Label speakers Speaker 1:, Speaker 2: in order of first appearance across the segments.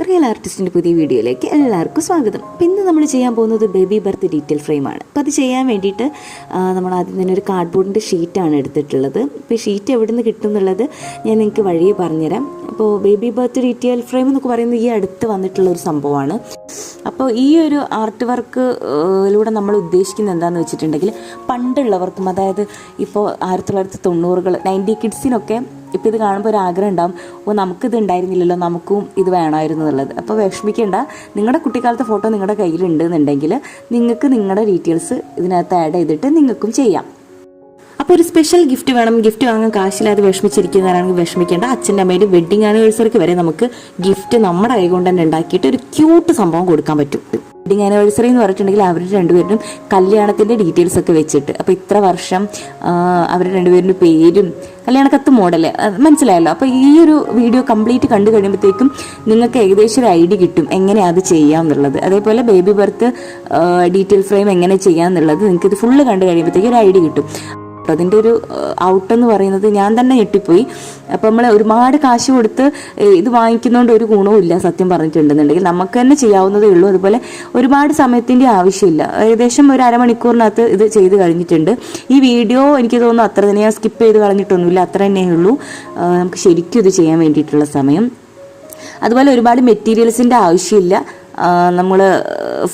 Speaker 1: Real ആർട്ടിസ്റ്റിന്റെ പുതിയ വീഡിയോയിലേക്ക് എല്ലാവർക്കും സ്വാഗതം. പിന്നെ നമ്മൾ ചെയ്യാൻ പോകുന്നത് ബേബി ബർത്ത് ഡീറ്റെയിൽ ഫ്രെയിമാണ് അപ്പോൾ അത് ചെയ്യാൻ വേണ്ടിയിട്ട് നമ്മൾ ആദ്യം തന്നെ ഒരു കാർഡ്ബോർഡിന്റെ ഷീറ്റാണ് എടുത്തിട്ടുള്ളത്. ഇപ്പോൾ ഷീറ്റ് എവിടെ നിന്ന് കിട്ടും എന്നുള്ളത് ഞാൻ നിങ്ങൾക്ക് വഴിയെ പറഞ്ഞുതരാം. അപ്പോൾ ബേബി ബർത്ത് ഡീറ്റെയിൽ ഫ്രെയിം എന്നൊക്കെ പറയുന്നത് ഈ അടുത്ത് വന്നിട്ടുള്ള ഒരു സംഭവമാണ്. അപ്പോൾ ഈ ഒരു ആർട്ട് വർക്കിലൂടെ നമ്മൾ ഉദ്ദേശിക്കുന്നത് എന്താണെന്ന് വെച്ചിട്ടുണ്ടെങ്കിൽ പണ്ടുള്ളവർക്കും അതായത് ഇപ്പോൾ ആയിരത്തി തൊള്ളായിരത്തി തൊണ്ണൂറുകൾ നയന്റി കിഡ്സിനൊക്കെ ഇപ്പോൾ ഇത് കാണുമ്പോൾ ഒരു ആഗ്രഹം ഉണ്ടാവും ഓ നമുക്കിത് ഉണ്ടായിരുന്നില്ലല്ലോ നമുക്കും ഇത് വേണമായിരുന്നു എന്നുള്ളത്. അപ്പോൾ വിഷമിക്കേണ്ട. നിങ്ങളുടെ കുട്ടിക്കാലത്തെ ഫോട്ടോ നിങ്ങളുടെ കയ്യിലുണ്ടെന്നുണ്ടെങ്കിൽ നിങ്ങൾക്ക് നിങ്ങളുടെ ഡീറ്റെയിൽസ് ഇതിനകത്ത് ആഡ് ചെയ്തിട്ട് നിങ്ങൾക്കും ചെയ്യാം. അപ്പോൾ ഒരു സ്പെഷ്യൽ ഗിഫ്റ്റ് വേണം. ഗിഫ്റ്റ് വാങ്ങാൻ കാശില്ലാതെ വിഷമിച്ചിരിക്കുന്നവരാണെങ്കിൽ വിഷമിക്കേണ്ട. അച്ഛന്റെ അമ്മയുടെ വെഡിങ് ആനിവേഴ്സറിക്ക് വരെ നമുക്ക് ഗിഫ്റ്റ് നമ്മുടെ കൈ കൊണ്ട് തന്നെ ഉണ്ടാക്കിയിട്ട് ഒരു ക്യൂട്ട് സംഭവം കൊടുക്കാൻ പറ്റും. വെഡിങ് ആനിവേഴ്സറി എന്ന് പറഞ്ഞിട്ടുണ്ടെങ്കിൽ അവർ രണ്ടുപേരും കല്യാണത്തിന്റെ ഡീറ്റെയിൽസ് ഒക്കെ വെച്ചിട്ട്. അപ്പോൾ ഇത്ര വർഷം അവർ രണ്ടുപേരുടെ പേരും കല്യാണക്കത്ത് മോഡൽ മനസ്സിലായല്ലോ? അപ്പോൾ ഈ ഒരു വീഡിയോ കംപ്ലീറ്റ് കണ്ടു കഴിയുമ്പോഴത്തേക്കും നിങ്ങൾക്ക് ഏകദേശം ഒരു ഐഡിയ കിട്ടും എങ്ങനെ അത് ചെയ്യാം എന്നുള്ളത്. അതേപോലെ ബേബി ബർത്ത് ഡീറ്റെയിൽ ഫ്രെയിം എങ്ങനെ ചെയ്യാം എന്നുള്ളത് നിങ്ങൾക്ക് ഇത് ഫുള്ള് കണ്ടു കഴിയുമ്പോഴത്തേക്കും ഒരു ഐഡിയ കിട്ടും. അതിന്റെ ഒരു ഔട്ട് എന്ന് പറയുന്നത് ഞാൻ തന്നെ ഞെട്ടിപ്പോയി. അപ്പം നമ്മൾ ഒരുപാട് കാശ് കൊടുത്ത് ഇത് വാങ്ങിക്കുന്നതുകൊണ്ട് ഒരു ഗുണവും ഇല്ല സത്യം പറഞ്ഞിട്ടുണ്ടെന്നുണ്ടെങ്കിൽ. നമുക്ക് തന്നെ ചെയ്യാവുന്നതേ ഉള്ളൂ. അതുപോലെ ഒരുപാട് സമയത്തിന്റെ ആവശ്യമില്ല. ഏകദേശം ഒരു അരമണിക്കൂറിനകത്ത് ഇത് ചെയ്ത് കഴിഞ്ഞിട്ടുണ്ട്. ഈ വീഡിയോ എനിക്ക് തോന്നുന്നു അത്ര തന്നെ ഞാൻ സ്കിപ്പ് ചെയ്ത് കളഞ്ഞിട്ടൊന്നുമില്ല. അത്ര തന്നെ ഉള്ളൂ നമുക്ക് ശരിക്കും ഇത് ചെയ്യാൻ വേണ്ടിയിട്ടുള്ള സമയം. അതുപോലെ ഒരുപാട് മെറ്റീരിയൽസിന്റെ ആവശ്യമില്ല. നമ്മൾ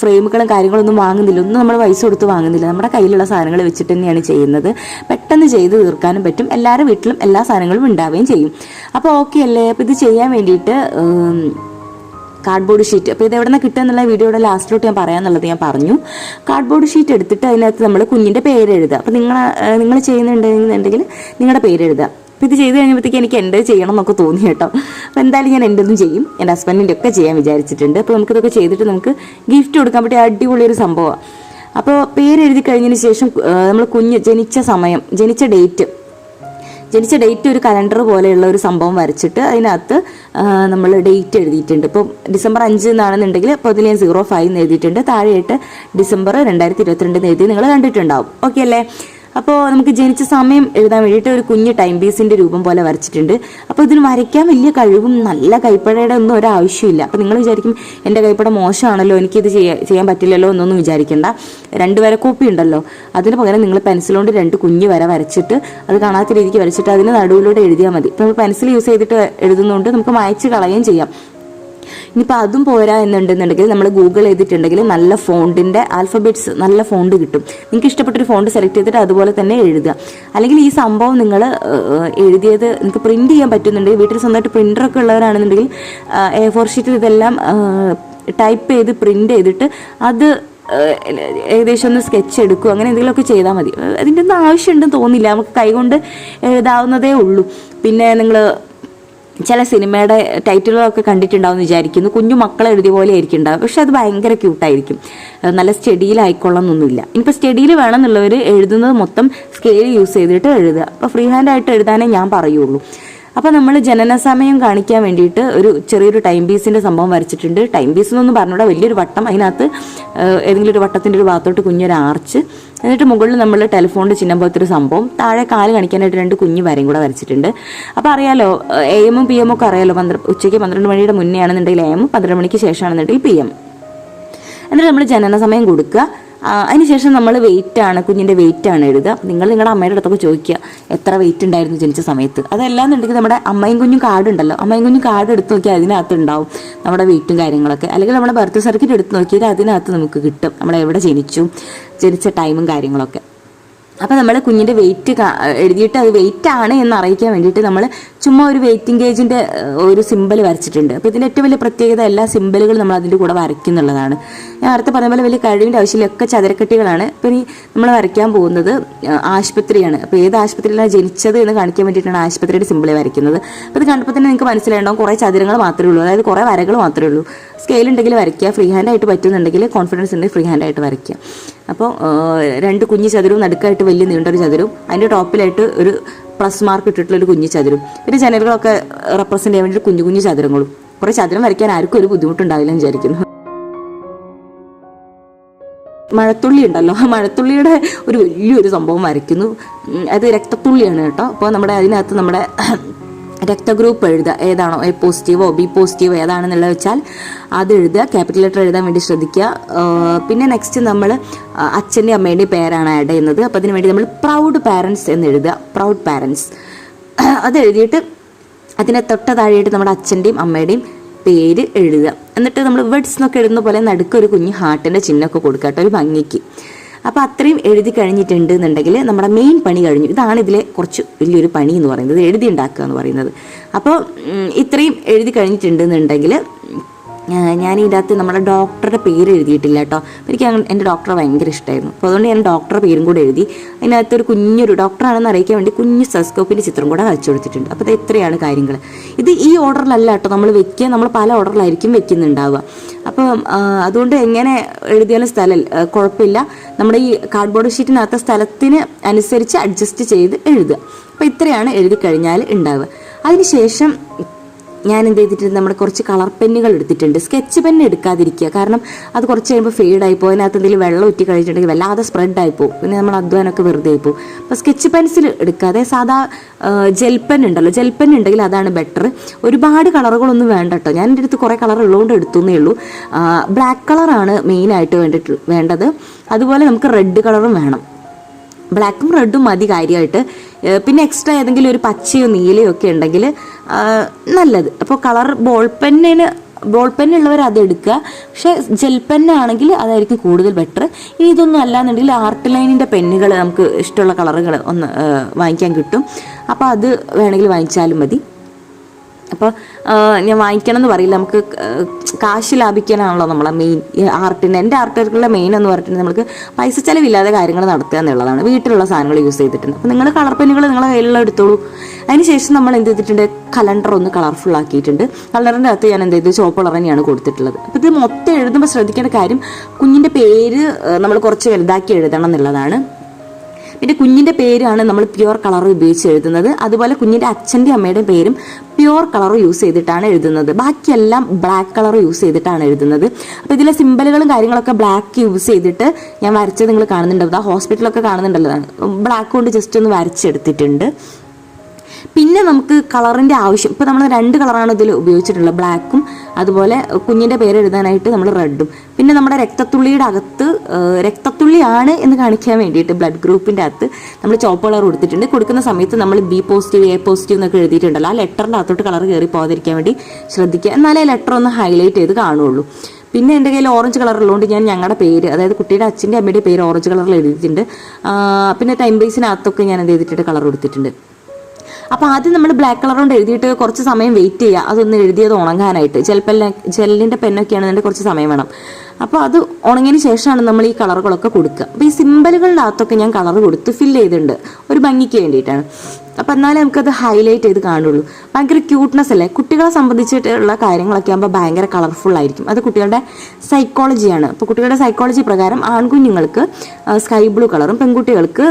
Speaker 1: ഫ്രെയിമുകളും കാര്യങ്ങളൊന്നും വാങ്ങുന്നില്ല. ഒന്നും നമ്മൾ പൈസ കൊടുത്ത് വാങ്ങുന്നില്ല. നമ്മുടെ കയ്യിലുള്ള സാധനങ്ങൾ വെച്ചിട്ട് തന്നെയാണ് ചെയ്യുന്നത്. പെട്ടെന്ന് ചെയ്ത് തീർക്കാനും പറ്റും. എല്ലാവരുടെ വീട്ടിലും എല്ലാ സാധനങ്ങളും ഉണ്ടാവുകയും ചെയ്യും. അപ്പോൾ ഓക്കെ അല്ലേ? അപ്പോൾ ഇത് ചെയ്യാൻ വേണ്ടിയിട്ട് കാർഡ്ബോർഡ് ഷീറ്റ്. അപ്പോൾ ഇത് എവിടെ നിന്ന് കിട്ടുക എന്നുള്ള വീഡിയോയുടെ ലാസ്റ്റിലോട്ട് ഞാൻ പറയാമെന്നുള്ളത് ഞാൻ പറഞ്ഞു. കാർഡ്ബോർഡ് ഷീറ്റ് എടുത്തിട്ട് അതിനകത്ത് നമ്മൾ കുഞ്ഞിന്റെ പേര് എഴുതുക. അപ്പോൾ നിങ്ങൾ നിങ്ങൾ ചെയ്യുന്നുണ്ടെന്നുണ്ടെങ്കിൽ നിങ്ങളുടെ പേര് എഴുതുക. അപ്പോൾ ഇത് ചെയ്ത് കഴിഞ്ഞപ്പോഴത്തേക്ക് എനിക്ക് എന്റെ ചെയ്യണം എന്നൊക്കെ തോന്നി കേട്ടോ. അപ്പോൾ എന്തായാലും ഞാൻ എന്റെ ഒന്നും ചെയ്യും. എന്റെ ഹസ്ബൻഡിന്റെ ഒക്കെ ചെയ്യാൻ വിചാരിച്ചിട്ടുണ്ട്. അപ്പോൾ നമുക്കിതൊക്കെ ചെയ്തിട്ട് നമുക്ക് ഗിഫ്റ്റ് കൊടുക്കാൻ പറ്റിയ അടിപൊളിയൊരു സംഭവമാണ് അപ്പോൾ പേര് എഴുതി കഴിഞ്ഞതിന് ശേഷം നമ്മൾ കുഞ്ഞ് ജനിച്ച സമയം ജനിച്ച ഡേറ്റ് ജനിച്ച ഡേറ്റ് ഒരു കലണ്ടർ പോലെയുള്ള ഒരു സംഭവം വരച്ചിട്ട് അതിനകത്ത് നമ്മൾ ഡേറ്റ് എഴുതിയിട്ടുണ്ട്. ഇപ്പോൾ ഡിസംബർ അഞ്ച് എന്നാണെന്നുണ്ടെങ്കിൽ അപ്പോൾ അതിൽ ഞാൻ സീറോ ഫൈവ് എന്ന് എഴുതിയിട്ടുണ്ട്. താഴെയായിട്ട് ഡിസംബർ രണ്ടായിരത്തി ഇരുപത്തിരണ്ട് എന്ന് എഴുതി നിങ്ങൾ കണ്ടിട്ടുണ്ടാവും. ഓക്കെ അല്ലേ? അപ്പോൾ നമുക്ക് ജനിച്ച സമയം എഴുതാൻ വേണ്ടിയിട്ട് ഒരു കുഞ്ഞ് ടൈം പീസിന്റെ രൂപം പോലെ വരച്ചിട്ടുണ്ട്. അപ്പോൾ ഇതിന് വരയ്ക്കാൻ വലിയ കഴിവും നല്ല കൈപ്പടയുടെ ഒന്നും ഒരു ആവശ്യമില്ല അപ്പോൾ നിങ്ങൾ വിചാരിക്കും എന്റെ കൈപ്പട മോശമാണല്ലോ എനിക്കിത് ചെയ്യാൻ പറ്റില്ലല്ലോ എന്നൊന്നും വിചാരിക്കേണ്ട. രണ്ട് വര കോപ്പി ഉണ്ടല്ലോ. അതിന് പകരം നിങ്ങൾ പെൻസിൽ കൊണ്ട് രണ്ട് കുഞ്ഞ് വര വരച്ചിട്ട് അത് കാണാത്ത രീതിക്ക് വരച്ചിട്ട് അതിന് നടുവിലൂടെ എഴുതിയാൽ മതി. ഇപ്പോൾ നമ്മൾ പെൻസിൽ യൂസ് ചെയ്തിട്ട് എഴുതുന്നതുകൊണ്ട് നമുക്ക് മായച്ച് കളയുകയും ചെയ്യാം. ഇനിയിപ്പോൾ അതും പോരാ എന്നുണ്ടെന്നുണ്ടെങ്കിൽ നമ്മൾ ഗൂഗിൾ ചെയ്തിട്ടുണ്ടെങ്കിൽ നല്ല ഫോണ്ടിന്റെ ആൽഫബെറ്റ്സ് നല്ല ഫോണ്ട് കിട്ടും. നിങ്ങൾക്ക് ഇഷ്ടപ്പെട്ടൊരു ഫോണ്ട് സെലക്ട് ചെയ്തിട്ട് അതുപോലെ തന്നെ എഴുതുക. അല്ലെങ്കിൽ ഈ സംഭവം നിങ്ങൾ എഴുതിയത് നിങ്ങൾക്ക് പ്രിന്റ് ചെയ്യാൻ പറ്റുന്നുണ്ടെങ്കിൽ വീട്ടിൽ സ്വന്തമായിട്ട് പ്രിന്ററൊക്കെ ഉള്ളവരാണെന്നുണ്ടെങ്കിൽ എ ഫോർ ഷീറ്റിൽ ഇതെല്ലാം ടൈപ്പ് ചെയ്ത് പ്രിന്റ് ചെയ്തിട്ട് അത് ഏകദേശം ഒന്ന് സ്കെച്ച് എടുക്കും അങ്ങനെ എന്തെങ്കിലുമൊക്കെ ചെയ്താൽ മതി. അതിന്റെ ഒന്നും ആവശ്യമുണ്ടെന്ന് തോന്നില്ല. നമുക്ക് കൈകൊണ്ട് എഴുതാവുന്നതേ ഉള്ളൂ. പിന്നെ നിങ്ങൾ ചില സിനിമയുടെ ടൈറ്റിലൊക്കെ കണ്ടിട്ടുണ്ടാവും വിചാരിക്കുന്നു. കുഞ്ഞു മക്കളെ എഴുതിയ പോലെ ആയിരിക്കും ഉണ്ടാവും പക്ഷെ അത് ഭയങ്കര ക്യൂട്ടായിരിക്കും. നല്ല നല്ല സ്റ്റഡിയിലായിക്കൊള്ളണമെന്നൊന്നുമില്ല ഇനിയിപ്പോൾ സ്റ്റഡിയിൽ വേണമെന്നുള്ളവർ എഴുതുന്നത് മൊത്തം സ്കെയിൽ യൂസ് ചെയ്തിട്ട് എഴുതുക. അപ്പോൾ ഫ്രീ ഹാൻഡ് ആയിട്ട് എഴുതാനേ ഞാൻ പറയുള്ളൂ. അപ്പോൾ നമ്മൾ ജനന സമയം കാണിക്കാൻ വേണ്ടിയിട്ട് ഒരു ചെറിയൊരു ടൈം പീസിന്റെ സംഭവം വരച്ചിട്ടുണ്ട്. ടൈം പീസ് എന്നൊന്നും പറഞ്ഞൂടാ വലിയൊരു വട്ടം. അതിനകത്ത് ഏതെങ്കിലും ഒരു വട്ടത്തിന്റെ ഒരു ഭാഗത്തോട്ട് കുഞ്ഞൊരു ആർച്ച് എന്നിട്ട് മുകളിൽ നമ്മൾ ടെലിഫോണിന്റെ ചിഹ്നം പോലത്തെ ഒരു സംഭവം. താഴെ കാൽ കാണിക്കാനായിട്ട് രണ്ട് കുഞ്ഞു വരയും കൂടെ വരച്ചിട്ടുണ്ട്. അപ്പോൾ അറിയാലോ എ എമ്മും പി എമ്മും ഒക്കെ അറിയാലോ ഉച്ചയ്ക്ക് പന്ത്രണ്ട് മണിയുടെ മുന്നേ ആണെന്നുണ്ടെങ്കിൽ എ എം പന്ത്രണ്ട് മണിക്ക് ശേഷമാണെന്നുണ്ടെങ്കിൽ പി എം എന്നിട്ട് നമ്മൾ ജനന സമയം കൊടുക്കുക അതിനുശേഷം നമ്മൾ വെയിറ്റ് ആണ് കുഞ്ഞിന്റെ വെയിറ്റ് ആണ് എഴുതുക. നിങ്ങൾ നിങ്ങളുടെ അമ്മയുടെ അടുത്തൊക്കെ ചോദിക്കുക. എത്ര വെയിറ്റ് ഉണ്ടായിരുന്നു ജനിച്ച സമയത്ത്. അതല്ലാന്നുണ്ടെങ്കിൽ നമ്മുടെ അമ്മയും കുഞ്ഞും കാർഡ് ഉണ്ടല്ലോ. അമ്മയും കുഞ്ഞും കാർഡ് എടുത്ത് നോക്കിയാൽ അതിനകത്ത് ഉണ്ടാവും നമ്മുടെ വെയിറ്റും കാര്യങ്ങളൊക്കെ. അല്ലെങ്കിൽ നമ്മുടെ ബർത്ത് സർട്ടിഫിക്കറ്റ് എടുത്ത് നോക്കിയാൽ അതിനകത്ത് നമുക്ക് കിട്ടും. നമ്മൾ എവിടെ ജനിച്ചു ജനിച്ച ടൈമും കാര്യങ്ങളൊക്കെ. അപ്പോൾ നമ്മൾ കുഞ്ഞിന്റെ വെയിറ്റ് എഴുതിയിട്ട് അത് വെയിറ്റ് ആണ് എന്ന് അറിയിക്കാൻ വേണ്ടിയിട്ട് നമ്മൾ ചുമ്മാ ഒരു വെയിറ്റിംഗ് ഗേജിന്റെ ഒരു സിമ്പിൾ വരച്ചിട്ടുണ്ട്. അപ്പോൾ ഇതിന്റെ ഏറ്റവും വലിയ പ്രത്യേകത എല്ലാ സിമ്പിളുകളും നമ്മൾ അതിന്റെ കൂടെ വരയ്ക്കുന്നുള്ളതാണ് ഞാൻ നേരത്തെ പറഞ്ഞ പോലെ വലിയ കഴിവിന്റെ ആവശ്യമില്ല ഒക്കെ ചതുരക്കട്ടികളാണ്. ഇപ്പോൾ ഇനി നമ്മൾ വരയ്ക്കാൻ പോകുന്നത് ആശുപത്രിയാണ്. അപ്പോൾ ഏത് ആശുപത്രിയിലാണ് ജനിച്ചത് എന്ന് കാണിക്കാൻ വേണ്ടിയിട്ടാണ് ആശുപത്രിയുടെ സിമ്പിൾ വരയ്ക്കുന്നത്. അപ്പോൾ ഇത് കണ്ടപ്പോൾ തന്നെ നിങ്ങൾക്ക് മനസ്സിലായിട്ടുണ്ടാവും കുറേ ചതുരങ്ങൾ മാത്രമേ ഉള്ളൂ. അതായത് കുറേ വരകൾ മാത്രമേ ഉള്ളൂ. സ്കെയിൽ ഉണ്ടെങ്കിൽ വരയ്ക്കുക. ഫ്രീ ഹാൻഡ് ആയിട്ട് പറ്റുന്നുണ്ടെങ്കിൽ കോൺഫിഡൻസ് ഉണ്ടെങ്കിൽ ഫ്രീ ഹാൻഡ് ആയിട്ട് വരയ്ക്കുക. അപ്പോൾ രണ്ട് കുഞ്ഞു ചതുരവും നടുക്കായിട്ട് വലിയ നീണ്ടൊരു ചതുരവും അതിന്റെ ടോപ്പിലായിട്ട് ഒരു പ്ലസ് മാർക്ക് ഇട്ടിട്ടുള്ള ഒരു കുഞ്ഞു ചതുരം പിന്നെ ജനലുകളൊക്കെ റെപ്രസെന്റ് ചെയ്യാൻ വേണ്ടി കുഞ്ഞു കുഞ്ഞു ചതുരങ്ങളും. കുറേ ചതുരം വരയ്ക്കാൻ ആർക്കും ഒരു ബുദ്ധിമുട്ടുണ്ടാവില്ല വിചാരിക്കുന്നു. മഴത്തുള്ളി ഉണ്ടല്ലോ. ആ മഴത്തുള്ളിയുടെ ഒരു വലിയൊരു സംഭവം വരയ്ക്കുന്നു. അത് രക്തത്തുള്ളിയാണ് കേട്ടോ. അപ്പോൾ നമ്മുടെ അതിനകത്ത് നമ്മുടെ രക്തഗ്രൂപ്പ് എഴുതുക. ഏതാണോ എ പോസിറ്റീവോ ബി പോസിറ്റീവോ ഏതാണെന്നുള്ളത് വെച്ചാൽ അത് എഴുതുക. ക്യാപിറ്റൽ ലെറ്റർ എഴുതാൻ വേണ്ടി ശ്രദ്ധിക്കുക. പിന്നെ നെക്സ്റ്റ് നമ്മൾ അച്ഛന്റെ അമ്മേന്റെയും പേരാണ് ആഡ് ചെയ്യുന്നത്. അപ്പോൾ അതിന് വേണ്ടി നമ്മൾ പ്രൗഡ് പാരൻസ് എന്ന് എഴുതുക. പ്രൗഡ് പാരൻസ് അത് എഴുതിയിട്ട് അതിനെ തൊട്ട താഴെയായിട്ട് നമ്മുടെ അച്ഛന്റെയും അമ്മയുടെയും പേര് എഴുതുക. എന്നിട്ട് നമ്മൾ വേർഡ്സ് എന്നൊക്കെ എഴുതുന്ന പോലെ നടുക്ക് ഒരു കുഞ്ഞ് ഹാർട്ടിന്റെ ചിഹ്നമൊക്കെ കൊടുക്കുക കേട്ടോ. ഒരു ഭംഗിക്ക്. അപ്പോൾ അത്രയും എഴുതി കഴിഞ്ഞിട്ടുണ്ട് എന്നുണ്ടെങ്കിൽ നമ്മുടെ മെയിൻ പണി കഴിഞ്ഞു. ഇതാണ് ഇതിലെ കുറച്ച് വലിയൊരു പണി എന്ന് പറയുന്നത്. എഴുതി ഉണ്ടാക്കുക എന്ന് പറയുന്നത്. അപ്പോൾ ഇത്രയും എഴുതി കഴിഞ്ഞിട്ടുണ്ട് എന്നുണ്ടെങ്കിൽ ഞാൻ ഇതിനകത്ത് നമ്മുടെ ഡോക്ടറുടെ പേര് എഴുതിയിട്ടില്ല കേട്ടോ. എനിക്ക് എന്റെ ഡോക്ടറെ ഭയങ്കര ഇഷ്ടമായിരുന്നു അപ്പോൾ അതുകൊണ്ട് ഞാൻ ഡോക്ടറുടെ പേരും കൂടെ എഴുതി. അതിനകത്ത് ഒരു കുഞ്ഞൊരു ഡോക്ടറാണെന്ന് അറിയിക്കാൻ വേണ്ടി കുഞ്ഞു സെസ്കോപ്പിന്റെ ചിത്രം കൂടെ വരച്ചു കൊടുത്തിട്ടുണ്ട്. അപ്പോൾ അത് ഇത്രയാണ് കാര്യങ്ങൾ? ഇത് ഈ ഓർഡറിലല്ല കേട്ടോ നമ്മൾ വെക്കുക. നമ്മൾ പല ഓർഡറിലായിരിക്കും വെക്കുന്നുണ്ടാവുക. അപ്പോൾ അതുകൊണ്ട് എങ്ങനെ എഴുതിയാലും സ്ഥലം കുഴപ്പമില്ല. നമ്മുടെ ഈ കാർഡ്ബോർഡ് ഷീറ്റിനകത്ത സ്ഥലത്തിന് അനുസരിച്ച് അഡ്ജസ്റ്റ് ചെയ്ത് എഴുതുക. അപ്പോൾ ഇത്രയാണ് എഴുതി കഴിഞ്ഞാൽ ഉണ്ടാവുക. അതിനുശേഷം ഞാൻ എന്ത് ചെയ്തിട്ടുണ്ട്? നമ്മുടെ കുറച്ച് കളർ പെന്നുകൾ എടുത്തിട്ടുണ്ട്. സ്കെച്ച് പെൻ എടുക്കാതിരിക്കുക. കാരണം അത് കുറച്ച് കഴിയുമ്പോൾ ഫെയ്ഡായി പോകും അതിനകത്ത് എന്തെങ്കിലും വെള്ളം ഉറ്റി കഴിച്ചിട്ടുണ്ടെങ്കിൽ വല്ലാതെ സ്പ്രെഡായി പോകും പിന്നെ നമ്മൾ അധ്വാനമൊക്കെ വെറുതെ ആയി പോകും അപ്പോൾ സ്കെച്ച് പെൻസിൽ എടുക്കാതെ സാധാ ജെൽ പെൻ ഉണ്ടല്ലോ. ജെൽ പെൻ ഉണ്ടെങ്കിൽ അതാണ് ബെറ്റർ ഒരുപാട് കളറുകളൊന്നും വേണ്ട കേട്ടോ ഞാൻ എന്റെ അടുത്ത് കുറേ കളർ ഉള്ളതുകൊണ്ട് എടുത്തുന്നേ ഉള്ളൂ. ബ്ലാക്ക് കളറാണ് മെയിനായിട്ട് വേണ്ടിട്ട് വേണ്ടത്. അതുപോലെ നമുക്ക് റെഡ് കളറും വേണം. ബ്ലാക്കും റെഡും മതി കാര്യമായിട്ട് പിന്നെ എക്സ്ട്രാ ഏതെങ്കിലും ഒരു പച്ചയോ നീലയോ ഒക്കെ ഉണ്ടെങ്കിൽ നല്ലത്. അപ്പോൾ കളർ ബോൾ പെന്നിന് ബോൾ പെന്നുള്ളവർ അത് എടുക്കുക. പക്ഷേ ജെൽ പെന്നാണെങ്കിൽ അതായിരിക്കും കൂടുതൽ ബെറ്റർ. ഇനി ഇതൊന്നും അല്ലാന്നുണ്ടെങ്കിൽ ആർട്ട് ലൈനിന്റെ പെന്നുകൾ നമുക്ക് ഇഷ്ടമുള്ള കളറുകൾ ഒന്ന് വാങ്ങിക്കാൻ കിട്ടും. അപ്പോൾ അത് വേണമെങ്കിൽ വാങ്ങിച്ചാലും മതി. അപ്പോൾ ഞാൻ വാങ്ങിക്കണം എന്ന് പറയില്ല. നമുക്ക് കാശ് ലാഭിക്കാനാണല്ലോ നമ്മളെ മെയിൻ ആർട്ടിന് എന്റെ ആർട്ടുകളുടെ മെയിൻ എന്ന് പറഞ്ഞിട്ടുണ്ടെങ്കിൽ നമുക്ക് പൈസ ചിലവില്ലാതെ കാര്യങ്ങൾ നടത്തുക എന്നുള്ളതാണ്. വീട്ടിലുള്ള സാധനങ്ങൾ യൂസ് ചെയ്തിട്ടുണ്ട്. അപ്പോൾ നിങ്ങൾ കളർ പെന്നുകൾ നിങ്ങളെ കയ്യിലുള്ള എടുത്തോളൂ. അതിനുശേഷം നമ്മൾ എന്ത് ചെയ്തിട്ടുണ്ട്? കലണ്ടർ ഒന്ന് കളർഫുൾ ആക്കിയിട്ടുണ്ട്. കലണ്ടറിന്റെ അകത്ത് ഞാൻ എന്ത് ചെയ്തു? ചോപ്പ് കളർ തന്നെയാണ് കൊടുത്തിട്ടുള്ളത്. അപ്പോൾ ഇത് മൊത്തം എഴുതുമ്പോൾ ശ്രദ്ധിക്കേണ്ട കാര്യം കുഞ്ഞിന്റെ പേര് നമ്മൾ കുറച്ച് വലുതാക്കി എഴുതണം എന്നുള്ളതാണ്. പിന്നെ കുഞ്ഞിന്റെ പേരാണ് നമ്മൾ പ്യുവർ കളർ ഉപയോഗിച്ച് എഴുതുന്നത്. അതുപോലെ കുഞ്ഞിന്റെ അച്ഛന്റെ അമ്മയുടെ പേരും പ്യുവർ കളർ യൂസ് ചെയ്തിട്ടാണ് എഴുതുന്നത്. ബാക്കിയെല്ലാം ബ്ലാക്ക് കളർ യൂസ് ചെയ്തിട്ടാണ് എഴുതുന്നത്. അപ്പോൾ ഇതിലെ സിമ്പലുകളും കാര്യങ്ങളൊക്കെ ബ്ലാക്ക് യൂസ് ചെയ്തിട്ട് ഞാൻ വരച്ചത് നിങ്ങൾ കാണുന്നുണ്ടാവും ആ ഹോസ്പിറ്റലൊക്കെ കാണുന്നുണ്ടല്ലോ. ബ്ലാക്ക് കൊണ്ട് ജസ്റ്റ് ഒന്ന് വരച്ചെടുത്തിട്ടുണ്ട്. പിന്നെ നമുക്ക് കളറിന്റെ ആവശ്യം. ഇപ്പോൾ നമ്മൾ രണ്ട് കളറാണ് ഇതിൽ ഉപയോഗിച്ചിട്ടുള്ളത്. ബ്ലാക്കും അതുപോലെ കുഞ്ഞിന്റെ പേര് എഴുതാനായിട്ട് നമ്മൾ റെഡും. പിന്നെ നമ്മുടെ രക്തത്തുള്ളിയുടെ അകത്ത് രക്തത്തുള്ളിയാണ് എന്ന് കാണിക്കാൻ വേണ്ടിയിട്ട് ബ്ലഡ് ഗ്രൂപ്പിന്റെ അകത്ത് നമ്മൾ ചോപ്പ് കളർ കൊടുത്തിട്ടുണ്ട്. കൊടുക്കുന്ന സമയത്ത് നമ്മൾ ബി പോസിറ്റീവ് എ പോസിറ്റീവ് എന്നൊക്കെ എഴുതിയിട്ടുണ്ടല്ലോ. ആ ലെറ്ററിന്റെ അകത്തോട്ട് കളർ കയറി പോകാതിരിക്കാൻ വേണ്ടി ശ്രദ്ധിക്കുക. എന്നാലേ ലെറ്റർ ഒന്ന് ഹൈലൈറ്റ് ചെയ്ത് കാണുള്ളൂ. പിന്നെ എന്റെ കയ്യിൽ ഓറഞ്ച് കളർ ഉള്ളതുകൊണ്ട് ഞാൻ ഞങ്ങളുടെ പേര് അതായത് കുട്ടിയുടെ അച്ഛന്റെ അമ്മയുടെ പേര് ഓറഞ്ച് കളറിൽ എഴുതിയിട്ടുണ്ട്. പിന്നെ ടൈം ബേസിനകത്തൊക്കെ ഞാൻ എന്ത് ചെയ്തിട്ടുണ്ട്? കളർ കൊടുത്തിട്ടുണ്ട്. അപ്പോൾ ആദ്യം നമ്മൾ ബ്ലാക്ക് കളർ കൊണ്ട് എഴുതിയിട്ട് കുറച്ച് സമയം വെയിറ്റ് ചെയ്യുക. അതൊന്ന് എഴുതിയത് ഉണങ്ങാനായിട്ട്. ചിലപ്പോൾ ജെല്ലിന്റെ പെന്നൊക്കെ ആണെന്നുണ്ടെങ്കിൽ കുറച്ച് സമയം വേണം. അപ്പോൾ അത് ഉണങ്ങിയ ശേഷമാണ് നമ്മൾ ഈ കളറുകളൊക്കെ കൊടുക്കുക. അപ്പോൾ ഈ സിമ്പലുകളുടെ അകത്തൊക്കെ ഞാൻ കളർ കൊടുത്ത് ഫില്ല് ചെയ്തിട്ടുണ്ട്. ഒരു ഭംഗിക്ക് വേണ്ടിയിട്ടാണ്. അപ്പോൾ എന്നാലേ നമുക്കത് ഹൈലൈറ്റ് ചെയ്ത് കാണുള്ളൂ. ഭയങ്കര ക്യൂട്ട്നെസ് അല്ലേ? കുട്ടികളെ സംബന്ധിച്ചിട്ടുള്ള കാര്യങ്ങളൊക്കെ ആകുമ്പോൾ ഭയങ്കര കളർഫുൾ ആയിരിക്കും. അത് കുട്ടികളുടെ സൈക്കോളജിയാണ് അപ്പോൾ കുട്ടികളുടെ സൈക്കോളജി പ്രകാരം ആൺകുഞ്ഞുങ്ങൾക്ക് സ്കൈ ബ്ലൂ കളറും പെൺകുട്ടികൾക്ക്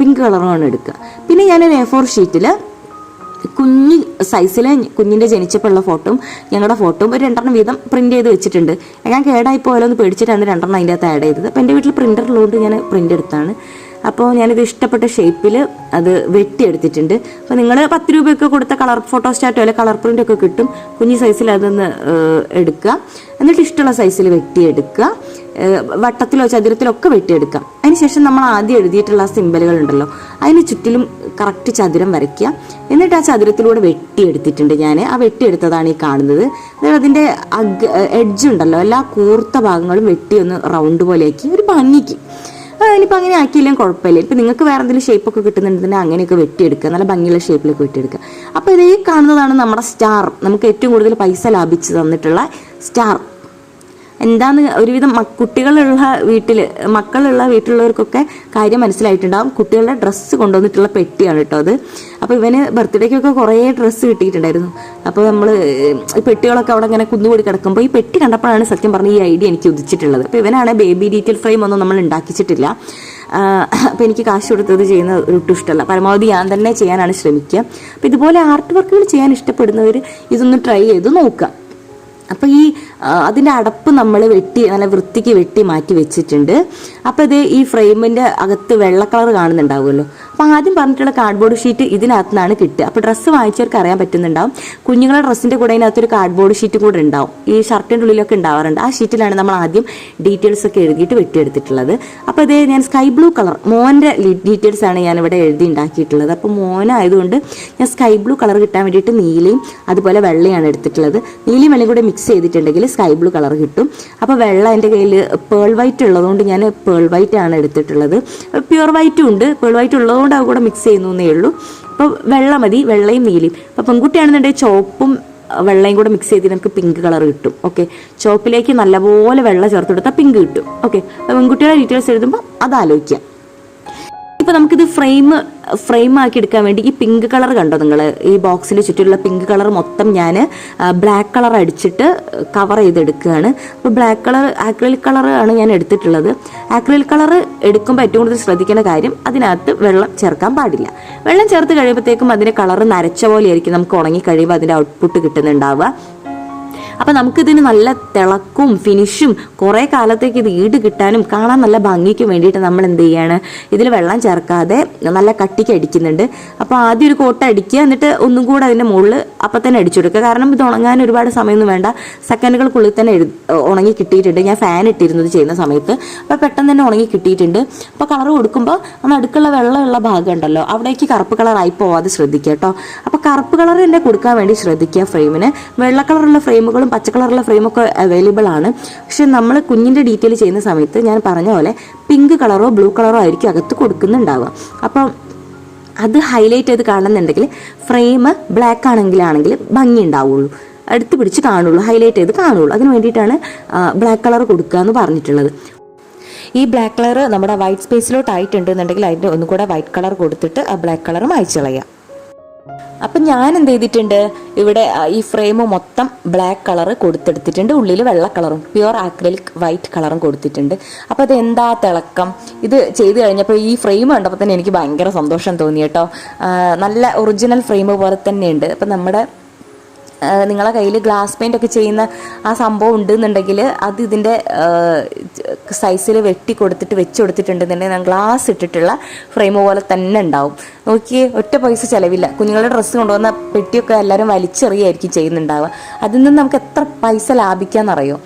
Speaker 1: പിങ്ക് കളറുമാണ് എടുക്കുക. പിന്നെ ഞാനൊരു എ ഫോർ ഷീറ്റിൽ കുഞ്ഞ് സൈസിലെ കുഞ്ഞിന്റെ ജനിച്ചപ്പോഴുള്ള ഫോട്ടോയും ഞങ്ങളുടെ ഫോട്ടോയും ഒരു രണ്ടെണ്ണം വീതം പ്രിന്റ് ചെയ്ത് വെച്ചിട്ടുണ്ട്. ഞാൻ കേടായി പോയാലോ എന്ന് പേടിച്ചിട്ടാണ് രണ്ടെണ്ണം അതിന്റെ അകത്ത് ആഡ് ചെയ്തത്. അപ്പോൾ എന്റെ വീട്ടിൽ പ്രിന്റർ ഉള്ളതുകൊണ്ട് ഞാൻ പ്രിന്റ് എടുത്താണ്. അപ്പോൾ ഞാനിത് ഇഷ്ടപ്പെട്ട ഷേപ്പിൽ അത് വെട്ടിയെടുത്തിട്ടുണ്ട്. അപ്പോൾ നിങ്ങൾ പത്ത് രൂപയൊക്കെ കൊടുത്ത കളർ ഫോട്ടോ സ്റ്റാറ്റോ അല്ലെങ്കിൽ കളർ പ്രിന്റ് ഒക്കെ കിട്ടും. കുഞ്ഞു സൈസിൽ അതൊന്ന് എടുക്കുക. എന്നിട്ട് ഇഷ്ടമുള്ള സൈസിൽ വെട്ടിയെടുക്കുക. വട്ടത്തിലോ ചതുരത്തിലോ ഒക്കെ വെട്ടിയെടുക്കാം അതിനുശേഷം നമ്മൾ ആദ്യം എഴുതിയിട്ടുള്ള സിമ്പലുകൾ ഉണ്ടല്ലോ അതിന് ചുറ്റിലും കറക്റ്റ് ചതുരം വരയ്ക്കുക. എന്നിട്ട് ആ ചതുരത്തിലൂടെ വെട്ടിയെടുത്തിട്ടുണ്ട് ഞാൻ ആ വെട്ടിയെടുത്തതാണ് ഈ കാണുന്നത്. അതിന്റെ അഗ് എഡ്ജ് ഉണ്ടല്ലോ എല്ലാ കൂർത്ത ഭാഗങ്ങളും വെട്ടി ഒന്ന് റൗണ്ട് പോലെയാക്കി. ഒരു ഭംഗിക്ക്. ഇനിയിപ്പോൾ അങ്ങനെ ആക്കിയില്ലെങ്കിൽ കുഴപ്പമില്ല. ഇപ്പം നിങ്ങൾക്ക് വേറെ എന്തെങ്കിലും ഷേപ്പൊക്കെ കിട്ടുന്നുണ്ടെങ്കിൽ അങ്ങനെയൊക്കെ വെട്ടിയെടുക്കുക. നല്ല ഭംഗിയുള്ള ഷേപ്പിലൊക്കെ വെട്ടിയെടുക്കുക. അപ്പോൾ ഇതേ കാണുന്നതാണ് നമ്മുടെ സ്റ്റാർ നമുക്ക് ഏറ്റവും കൂടുതൽ പൈസ ലാഭിച്ച് തന്നിട്ടുള്ള സ്റ്റാർ എന്താന്ന് ഒരുവിധം കുട്ടികളുള്ള വീട്ടിൽ മക്കളുള്ള വീട്ടിലുള്ളവർക്കൊക്കെ കാര്യം മനസ്സിലായിട്ടുണ്ടാവും. കുട്ടികളുടെ ഡ്രസ്സ് കൊണ്ടുവന്നിട്ടുള്ള പെട്ടിയാണ് കേട്ടോ അത്. അപ്പോൾ ഇവന് ബർത്ത്ഡേക്കൊക്കെ കുറേ ഡ്രസ്സ് കിട്ടിയിട്ടുണ്ടായിരുന്നു. അപ്പോൾ നമ്മൾ ഈ പെട്ടികളൊക്കെ അവിടെ ഇങ്ങനെ കുന്നുകൂടി കിടക്കുമ്പോൾ ഈ പെട്ടി കണ്ടപ്പോഴാണ് സത്യം പറഞ്ഞ ഈ ഐഡിയ എനിക്ക് ഉദിച്ചിട്ടുള്ളത്. അപ്പോൾ ഇവനാണ് ബേബി ഡീറ്റെയിൽ ഫ്രെയിം ഒന്നും നമ്മൾ ഉണ്ടാക്കിച്ചിട്ടില്ല. അപ്പോൾ എനിക്ക് കാശ് കൊടുത്തത് ചെയ്യുന്ന ഒട്ടും ഇഷ്ടമല്ല. പരമാവധി ഞാൻ തന്നെ ചെയ്യാനാണ് ശ്രമിക്കുക. അപ്പോൾ ഇതുപോലെ ആർട്ട് വർക്കുകൾ ചെയ്യാൻ ഇഷ്ടപ്പെടുന്നവർ ഇതൊന്ന് ട്രൈ ചെയ്ത് നോക്കുക. അപ്പോൾ ഈ അതിന്റെ അടപ്പ് നമ്മൾ വെട്ടി നല്ല വൃത്തിക്ക് വെട്ടി മാറ്റി വെച്ചിട്ടുണ്ട്. അപ്പോൾ ഇത് ഈ ഫ്രെയിമിന്റെ അകത്ത് വെള്ള കളർ കാണുന്നുണ്ടാവുമല്ലോ. അപ്പോൾ ആദ്യം പറഞ്ഞിട്ടുള്ള കാർഡ്ബോർഡ് ഷീറ്റ് ഇതിനകത്ത് നിന്നാണ് കിട്ടുക. അപ്പോൾ ഡ്രസ്സ് വാങ്ങിച്ചവർക്ക് അറിയാൻ പറ്റുന്നുണ്ടാവും. കുഞ്ഞുങ്ങളുടെ ഡ്രസ്സിന്റെ കൂടെ അതിനകത്തൊരു കാർഡ്ബോർഡ് ഷീറ്റ് കൂടെ ഉണ്ടാവും. ഈ ഷർട്ടിന്റെ ഉള്ളിലൊക്കെ ഉണ്ടാവാറുണ്ട്. ആ ഷീറ്റിലാണ് നമ്മൾ ആദ്യം ഡീറ്റെയിൽസ് ഒക്കെ എഴുതിയിട്ട് വെട്ടിയെടുത്തിട്ടുള്ളത്. അപ്പോൾ അതേ ഞാൻ സ്കൈ ബ്ലൂ കളർ മോന്റെ ഡീറ്റെയിൽസ് ആണ് ഞാൻ ഇവിടെ എഴുതി ഉണ്ടാക്കിയിട്ടുള്ളത്. അപ്പോൾ മോനായതുകൊണ്ട് ഞാൻ സ്കൈ ബ്ലൂ കളർ കിട്ടാൻ വേണ്ടിയിട്ട് നീലയും അതുപോലെ വെള്ളയാണ് എടുത്തിട്ടുള്ളത്. നീലയും വെള്ളയും കൂടെ മിക്സ് ചെയ്തിട്ടുണ്ടെങ്കിൽ സ്കൈ ബ്ലൂ കളർ കിട്ടും. അപ്പോൾ വെള്ള എന്റെ കയ്യിൽ പേൾ വൈറ്റ് ഉള്ളതുകൊണ്ട് ഞാൻ പേൾ വൈറ്റ് ആണ് എടുത്തിട്ടുള്ളത്. പ്യുർ വൈറ്റും ഉണ്ട്. പേൾ വൈറ്റ് ഉള്ളതുകൊണ്ട് അത് കൂടെ മിക്സ് ചെയ്യുന്നു എന്നേ ഉള്ളൂ. അപ്പോൾ വെള്ള മതി വെള്ളയും നീലയും. അപ്പോൾ പെൺകുട്ടിയാണെന്നുണ്ടെങ്കിൽ ചുവപ്പും വെള്ളയും കൂടെ മിക്സ് ചെയ്തിട്ട് നമുക്ക് പിങ്ക് കളർ കിട്ടും. ഓക്കെ ചോപ്പിലേക്ക് നല്ലപോലെ വെള്ളം ചേർത്ത് കൊടുത്താൽ പിങ്ക് കിട്ടും. ഓക്കെ പെൺകുട്ടിയുടെ ഡീറ്റെയിൽസ് എഴുതുമ്പോൾ അത് ആലോചിക്കാം. ഇപ്പൊ നമുക്കിത് ഫ്രെയിം ഫ്രെയിം ആക്കി എടുക്കാൻ വേണ്ടി ഈ പിങ്ക് കളർ കണ്ടോ നിങ്ങൾ ഈ ബോക്സിൽ ചുറ്റുമുള്ള പിങ്ക് കളർ മൊത്തം ഞാൻ ബ്ലാക്ക് കളർ അടിച്ചിട്ട് കവർ ചെയ്തെടുക്കുകയാണ്. അപ്പോൾ ബ്ലാക്ക് കളർ ആക്രിലിക് കളർ ആണ് ഞാൻ എടുത്തിട്ടുള്ളത്. ആക്രിലിക് കളർ എടുക്കുമ്പോൾ ഏറ്റവും കൂടുതൽ ശ്രദ്ധിക്കേണ്ട കാര്യം അതിനകത്ത് വെള്ളം ചേർക്കാൻ പാടില്ല. വെള്ളം ചേർത്ത് കഴിയുമ്പോഴത്തേക്കും അതിന്റെ കളർ നരച്ച പോലെ ആയിരിക്കും നമുക്ക് ഉണങ്ങി കഴിയുമ്പോൾ അതിന്റെ ഔട്ട്പുട്ട് കിട്ടുന്നുണ്ടാവുക. അപ്പം നമുക്കിതിന് നല്ല തിളക്കും ഫിനിഷും കുറേ കാലത്തേക്ക് ഇത് ഈട് കിട്ടാനും കാണാൻ നല്ല ഭംഗിക്കും വേണ്ടിയിട്ട് നമ്മൾ എന്ത് ചെയ്യാണ് ഇതിൽ വെള്ളം ചേർക്കാതെ നല്ല കട്ടിക്ക് അടിക്കുന്നുണ്ട്. അപ്പോൾ ആദ്യം ഒരു കോട്ട അടിക്കുക എന്നിട്ട് ഒന്നും കൂടെ അതിന്റെ മുകളിൽ അപ്പം തന്നെ അടിച്ചു കൊടുക്കുക. കാരണം ഇത് ഉണങ്ങാൻ ഒരുപാട് സമയമൊന്നും വേണ്ട. സെക്കൻഡുകൾക്കുള്ളിൽ തന്നെ ഉണങ്ങി കിട്ടിയിട്ടുണ്ട്. ഞാൻ ഫാൻ ഇട്ടിരുന്നത് ചെയ്യുന്ന സമയത്ത്. അപ്പോൾ പെട്ടെന്ന് തന്നെ ഉണങ്ങി കിട്ടിയിട്ടുണ്ട്. അപ്പോൾ കളർ കൊടുക്കുമ്പോൾ നടുക്കുള്ള വെള്ളമുള്ള ഭാഗം ഉണ്ടല്ലോ അവിടേക്ക് കറുപ്പ് കളറായി പോവാതെ ശ്രദ്ധിക്കുക കേട്ടോ. അപ്പോൾ കറുപ്പ് കളർ തന്നെ കൊടുക്കാൻ വേണ്ടി ശ്രദ്ധിക്കുക ഫ്രെയിമിന് വെള്ള കളറുള്ള ഫ്രെയിമുകളും പച്ച കളറുള്ള ഫ്രെയിമൊക്കെ അവൈലബിൾ ആണ്. പക്ഷെ നമ്മൾ കുഞ്ഞിന്റെ ഡീറ്റെയിൽ ചെയ്യുന്ന സമയത്ത് ഞാൻ പറഞ്ഞ പോലെ പിങ്ക് കളറോ ബ്ലൂ കളറോ ആയിരിക്കും അകത്ത് കൊടുക്കുന്നുണ്ടാവുക. അപ്പം അത് ഹൈലൈറ്റ് ചെയ്ത് കാണുന്നുണ്ടെങ്കിൽ ഫ്രെയിം ബ്ലാക്ക് ആണെങ്കിലാണെങ്കിൽ ഭംഗി ഉണ്ടാവുള്ളൂ. അടുത്ത് പിടിച്ച് കാണുള്ളൂ ഹൈലൈറ്റ് ചെയ്ത് കാണുള്ളൂ. അതിന് വേണ്ടിയിട്ടാണ് ബ്ലാക്ക് കളർ കൊടുക്കുക എന്ന് പറഞ്ഞിട്ടുള്ളത്. ഈ ബ്ലാക്ക് കളർ നമ്മുടെ വൈറ്റ് സ്പേസിലോട്ട് ആയിട്ടുണ്ടെന്നുണ്ടെങ്കിൽ അതിന്റെ ഒന്നുകൂടെ വൈറ്റ് കളർ കൊടുത്തിട്ട് ആ ബ്ലാക്ക് കളർ അയച്ചു കളയാം അപ്പം ഞാൻ എന്ത് ചെയ്തിട്ടുണ്ട്? ഇവിടെ ഈ ഫ്രെയിം മൊത്തം ബ്ലാക്ക് കളർ കൊടുത്തെടുത്തിട്ടുണ്ട്. ഉള്ളിൽ വെള്ള കളറും പ്യുവർ ആക്രിലിക് വൈറ്റ് കളറും കൊടുത്തിട്ടുണ്ട്. അപ്പോൾ അത് എന്താ തിളക്കം? ഇത് ചെയ്ത് കഴിഞ്ഞപ്പോൾ ഈ ഫ്രെയിം കണ്ടപ്പോൾ തന്നെ എനിക്ക് ഭയങ്കര സന്തോഷം തോന്നി കേട്ടോ. നല്ല ഒറിജിനൽ ഫ്രെയിം പോലെ തന്നെയുണ്ട് അപ്പം നമ്മുടെ നിങ്ങളെ കയ്യിൽ ഗ്ലാസ് പെയിന്റ് ഒക്കെ ചെയ്യുന്ന ആ സംഭവം ഉണ്ടെന്നുണ്ടെങ്കിൽ അത് ഇതിന്റെ സൈസിൽ വെട്ടി കൊടുത്തിട്ട് വെച്ച് കൊടുത്തിട്ടുണ്ടെന്നുണ്ടെങ്കിൽ ഗ്ലാസ് ഇട്ടിട്ടുള്ള ഫ്രെയിം പോലെ തന്നെ ഉണ്ടാവും. നോക്കിയേ ഒറ്റ പൈസ ചിലവില്ല. കുഞ്ഞുങ്ങളുടെ ഡ്രസ്സ് കൊണ്ടുവന്ന പെട്ടിയൊക്കെ എല്ലാവരും വലിച്ചെറിയായിരിക്കും ചെയ്യുന്നുണ്ടാവുക. അതിൽ നിന്ന് നമുക്ക് എത്ര പൈസ ലാഭിക്കാമെന്നറിയോ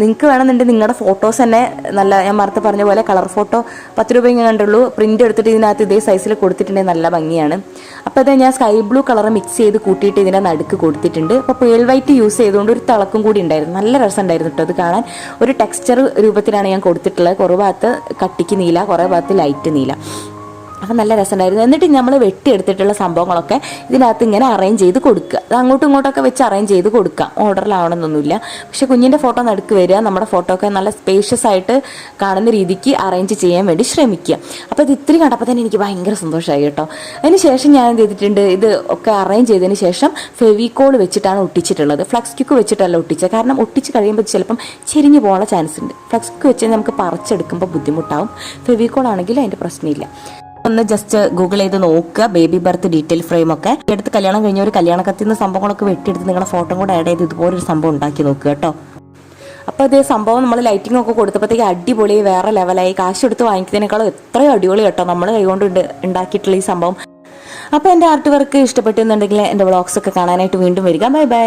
Speaker 1: നിങ്ങൾക്ക് വേണമെന്നുണ്ടെങ്കിൽ നിങ്ങളുടെ ഫോട്ടോസ് തന്നെ നല്ല ഞാൻ മറുത്ത് പറഞ്ഞ പോലെ കളർ ഫോട്ടോ പത്ത് രൂപ ഇങ്ങനെ കണ്ടുള്ളൂ. പ്രിന്റ് എടുത്തിട്ട് ഇതിനകത്ത് ഇതേ സൈസിൽ കൊടുത്തിട്ടുണ്ടെങ്കിൽ നല്ല ഭംഗിയാണ്. അപ്പോൾ അത് ഞാൻ സ്കൈ ബ്ലൂ കളർ മിക്സ് ചെയ്ത് കൂട്ടിയിട്ട് ഇതിന്റെ നടുക്ക് കൊടുത്തിട്ടുണ്ട്. അപ്പോൾ പേൾ വൈറ്റ് യൂസ് ചെയ്തുകൊണ്ട് ഒരു തിളക്കം കൂടി ഉണ്ടായിരുന്നു. നല്ല രസമുണ്ടായിരുന്നു കേട്ടോ അത് കാണാൻ. ഒരു ടെക്സ്ചർ രൂപത്തിലാണ് ഞാൻ കൊടുത്തിട്ടുള്ളത്. കുറേ ഭാഗത്ത് കട്ടിക്ക് നീല കുറേ ഭാഗത്ത് ലൈറ്റ് നീല. അപ്പം നല്ല രസമുണ്ടായിരുന്നു. എന്നിട്ട് നമ്മൾ വെട്ടിയെടുത്തിട്ടുള്ള സംഭവങ്ങളൊക്കെ ഇതിനകത്ത് ഇങ്ങനെ അറേഞ്ച് ചെയ്ത് കൊടുക്കുക. അത് അങ്ങോട്ടും ഇങ്ങോട്ടൊക്കെ വെച്ച് അറേഞ്ച് ചെയ്ത് കൊടുക്കാം. ഓർഡറിലാവണമെന്നൊന്നുമില്ല. പക്ഷേ കുഞ്ഞിന്റെ ഫോട്ടോ നടുക്ക് വരിക. നമ്മുടെ ഫോട്ടോ ഒക്കെ നല്ല സ്പേഷ്യസ് ആയിട്ട് കാണുന്ന രീതിക്ക് അറേഞ്ച് ചെയ്യാൻ വേണ്ടി ശ്രമിക്കുക. അപ്പോൾ ഇത് ഇത്തിരി കണ്ടപ്പോൾ തന്നെ എനിക്ക് ഭയങ്കര സന്തോഷമായി കേട്ടോ. അതിന് ശേഷം ഞാൻ എന്ത് ചെയ്തിട്ടുണ്ട്? ഇത് ഒക്കെ അറേഞ്ച് ചെയ്തതിന് ശേഷം ഫെവിക്കോൾ വെച്ചിട്ടാണ് ഒട്ടിച്ചിട്ടുള്ളത്. Flux quake വെച്ചിട്ടല്ല ഒട്ടിച്ചത്. കാരണം ഒട്ടിച്ച് കഴിയുമ്പോൾ ചിലപ്പം ചെരിഞ്ഞു പോകാനുള്ള ചാൻസ് ഉണ്ട്. ഫ്ലക്സ് ക്യൂക്ക് വെച്ച് നമുക്ക് പറിച്ചെടുക്കുമ്പോൾ ബുദ്ധിമുട്ടാവും. ഫെവിക്കോൾ ആണെങ്കിൽ അതിന്റെ പ്രശ്നമില്ല. ഒന്ന് ജസ്റ്റ് ഗൂഗിൾ ചെയ്ത് നോക്കുക. ബേബി ബർത്ത് ഡീറ്റെയിൽ ഫ്രെയിം ഒക്കെ. എടുത്ത് കല്യാണം കഴിഞ്ഞ ഒരു കല്യാണ കത്തിന്ന് സംഭവങ്ങളൊക്കെ വെട്ടിയെടുത്ത് നിങ്ങളുടെ ഫോട്ടോ കൂടെ ആഡ് ചെയ്ത് ഇതുപോലൊരു സംഭവം ഉണ്ടാക്കി നോക്കുക കേട്ടോ. അപ്പോൾ അതേ സംഭവം നമ്മൾ ലൈറ്റിംഗ് ഒക്കെ കൊടുത്തപ്പോഴത്തേക്ക് അടിപൊളി വേറെ ലെവലായി കാശ് എടുത്ത് വാങ്ങിക്കുന്നതിനേക്കാളും എത്രയോ അടിപൊളി കേട്ടോ നമ്മൾ കൈകൊണ്ട് ഉണ്ടാക്കിയിട്ടുള്ള ഈ സംഭവം. അപ്പോൾ എന്റെ ആർട്ട് വർക്ക് ഇഷ്ടപ്പെട്ടെന്നുണ്ടെങ്കിൽ എന്റെ വ്ളോഗ്സ് ഒക്കെ കാണാനായിട്ട് വീണ്ടും വരിക. Bye bye